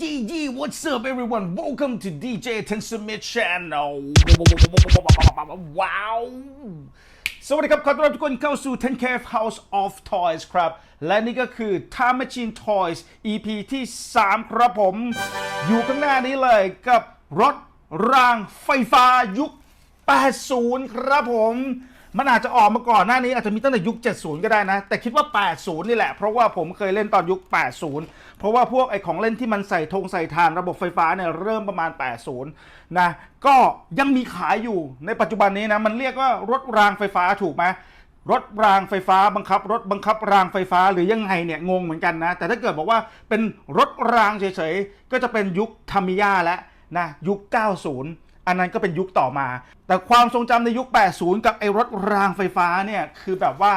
Yee what's up everyone welcome to DJ Ten Smith channel ว้าวสวัสดีครับขอต้อนรับทุกคนเข้าสู่ 10K House of Toys ครับ และนี่ก็คือ Time Machine Toys EP ที่ 3 ครับผม อยู่ข้างหน้านี้เลยกับรถรางไฟฟ้ายุค 80 ครับผม มันอาจจะออกมาก่อนหน้านี้อาจจะมีตั้งแต่ยุค 70 ก็ได้นะ แต่คิดว่า 80 นี่แหละ เพราะว่าผมเคยเล่นตอนยุค 80 เพราะว่าพวกไอของเล่นที่มันใส่ธงใส่ทานระบบไฟฟ้าเนี่ยเริ่มประมาณ 80 นะ ก็ยังมีขายอยู่ในปัจจุบันนี้นะ มันเรียกว่ารถรางไฟฟ้าถูกไหมรถรางไฟฟ้าบังคับ รถบังคับรางไฟฟ้าหรือยังไงเนี่ยงงเหมือนกันนะ แต่ถ้าเกิดบอกว่าเป็นรถรางเฉยๆ ก็จะเป็นยุคทามิยาแล้วนะยุค 90 อันนั้นก็เป็นยุคต่อมา แต่ความทรงจำในยุค 80 กับไอ้รถรางไฟฟ้าเนี่ยคือแบบว่า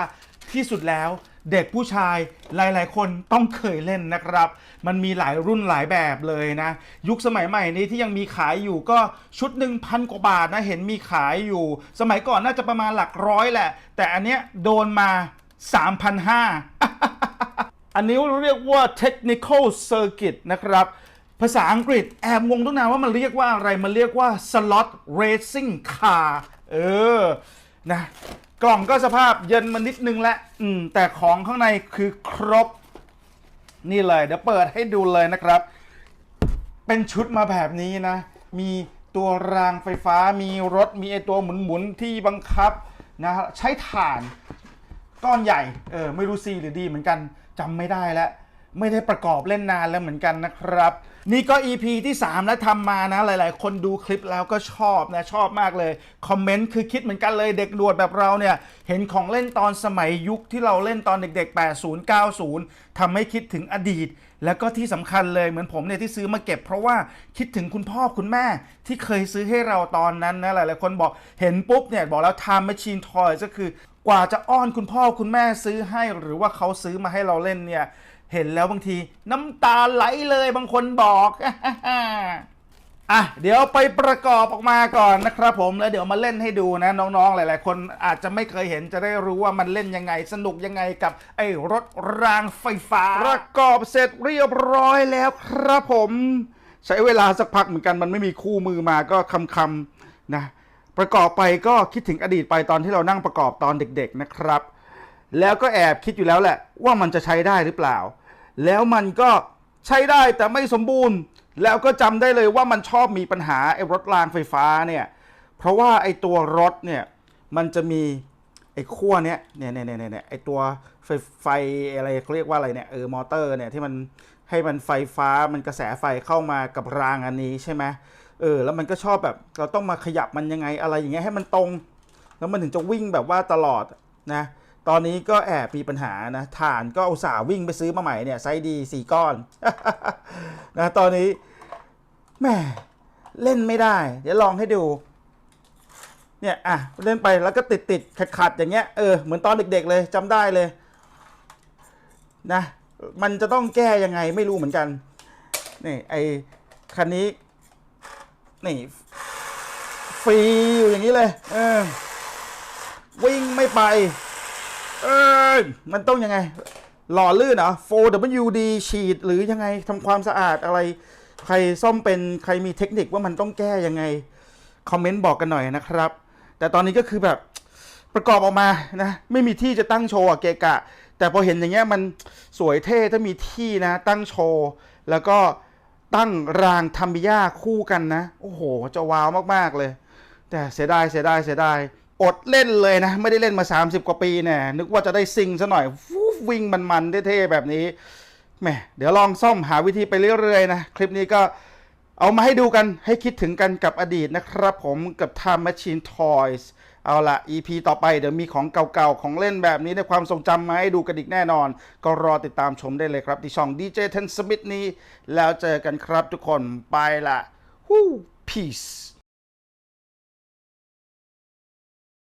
ที่สุดแล้วเด็กผู้ชายหลาย ๆ คนต้องเคยเล่นนะครับ มันมีหลายรุ่นหลายแบบเลยนะ ยุคสมัยใหม่นี้ที่ยังมีขายอยู่ก็ชุดหนึ่งพันกว่าบาทนะเห็นมีขายอยู่ สมัยก่อนน่าจะประมาณหลักร้อยแหละ แต่อันเนี้ยโดนมา 3,500 อันนี้เรียกว่า technical circuit นะครับ ภาษาอังกฤษแอบงงตั้งนานว่ามันเรียกว่าอะไร มันเรียกว่า slot racing car เออ นะ กล่องก็สภาพเย็นมานิดนึงแล้วอืม แต่ของข้างในคือครบ นี่เลย เดี๋ยวเปิดให้ดูเลยนะครับ เป็นชุดมาแบบนี้นะ มีตัวรางไฟฟ้า มีรถ มีไอตัวหมุนๆที่บังคับนะฮะใช้ถ่านก้อนใหญ่ เออ ไม่รู้ซีหรือดีเหมือนกันจำไม่ได้แล้ว ไม่ได้ประกอบเล่นนานแล้วเหมือนกันนะครับ นี่ก็ EP ที่ 3 แล้วทำมานะ หลาย ๆ คนดูคลิปแล้วก็ชอบนะ ชอบมากเลย คอมเมนต์คือคิดเหมือนกันเลยเด็กดวดแบบเราเนี่ย เห็นของเล่นตอนสมัยยุคที่เราเล่นตอนเด็ก ๆ 80 90ทำให้คิดถึงอดีต แล้วก็ที่สำคัญเลยเหมือนผมเนี่ยที่ซื้อมาเก็บ เพราะว่าคิดถึงคุณพ่อคุณแม่ที่เคยซื้อให้เราตอนนั้นนะหลาย ๆ คนบอกเห็นปุ๊บเนี่ยบอกแล้ว Time Machine Toys ก็คือกว่าจะอ้อนคุณพ่อคุณแม่ซื้อให้ หรือว่าเขาซื้อมาให้เราเล่นเนี่ย เห็นแล้วบางทีน้ำตาไหลเลยบางคนบอกอะเดี๋ยวไปประกอบออกมาก่อนนะครับผมแล้วเดี๋ยวมาเล่นให้ดูนะน้องๆ หลาย ๆ คนอาจจะไม่เคยเห็นจะได้รู้ว่ามันเล่นยังไง สนุกยังไงกับไอ้รถรางไฟฟ้า ประกอบเสร็จเรียบร้อยแล้วครับผม ใช้เวลาสักพักเหมือนกันมันไม่มีคู่มือมาก็คำๆนะ ประกอบไปก็คิดถึงอดีตไปตอนที่เรานั่งประกอบตอนเด็ก ๆนะครับ แล้วก็แอบคิดอยู่แล้วแหละ ว่ามันจะใช้ได้หรือเปล่า แล้วมันก็ใช้ได้แต่ไม่สมบูรณ์ แล้วก็จำได้เลยว่ามันชอบมีปัญหาไอ้รถรางไฟฟ้าเนี่ยเพราะว่าไอ้ตัวรถเนี่ยมันจะมีไอ้ขั้วเนี้ยเนี่ยเนี่ยเนี่ยเนี่ยไอ้ตัวไฟไฟอะไรเขาเรียกว่าอะไรเนี่ยเออมอเตอร์เนี่ยที่มันให้มันไฟฟ้ามันกระแสไฟเข้ามากับรางอันนี้ใช่ไหมเออแล้วมันก็ชอบแบบเราต้องมาขยับมันยังไงอะไรอย่างเงี้ยให้มันตรง แล้วมันถึงจะวิ่งแบบว่าตลอดนะ ตอนนี้ก็แอบมีปัญหานะฐานก็อุตส่าห์วิ่งไปซื้อมาใหม่เนี่ยไซส์ดีสี่ก้อนนะตอนนี้แม่เล่นไม่ได้ เดี๋ยวลองให้ดู เนี่ยอะเล่นไปแล้วก็ติดติดขัดขัดๆอย่างเงี้ยเออเหมือนตอนเด็ก ๆ เลยจำได้เลยนะมันจะต้องแก้ยังไงไม่รู้เหมือนกันนี่ไอคันนี้นี่ฟรีอยู่อย่างนี้เลย เออ วิ่งไม่ไป เออมันต้องยังไง หล่อลื่นเหรอ 4WD ฉีดหรือยังไงทำความสะอาดอะไร ใครซ่อมเป็นใครมีเทคนิคว่ามันต้องแก้ยังไง คอมเมนต์บอกกันหน่อยนะครับ แต่ตอนนี้ก็คือแบบประกอบออกมานะ ไม่มีที่จะตั้งโชว์อะเกะกะ แต่พอเห็นอย่างเงี้ยมันสวยเท่ถ้ามีที่นะ ตั้งโชว์ แล้วก็ตั้งรางทัมบิยาคู่กันนะ โอ้โห จะว้าวมาก ๆ เลย แต่เสียดายเสียดายเสียดาย อดเล่นเลยนะ ไม่ได้เล่นมา 30 กว่าปีเนี่ยนึกว่าจะได้ซิงซะหน่อยฟูวิ่งมันๆเท่ๆแบบนี้แหมเดี๋ยวลองซ่อมหาวิธีไปเรื่อยๆนะ คลิปนี้ก็เอามาให้ดูกันให้คิดถึงกันกับอดีตนะครับผมกับ Time Machine Toys เอาละ EP ต่อไปเดี๋ยวมีของเก่าๆ ของเล่นแบบนี้ในความทรงจำมาให้ดูกันอีกแน่นอน ก็รอติดตามชมได้เลยครับ ที่ช่อง DJ Ten Smith นี้ แล้วเจอกันครับทุกคนไปละ Woo! Peace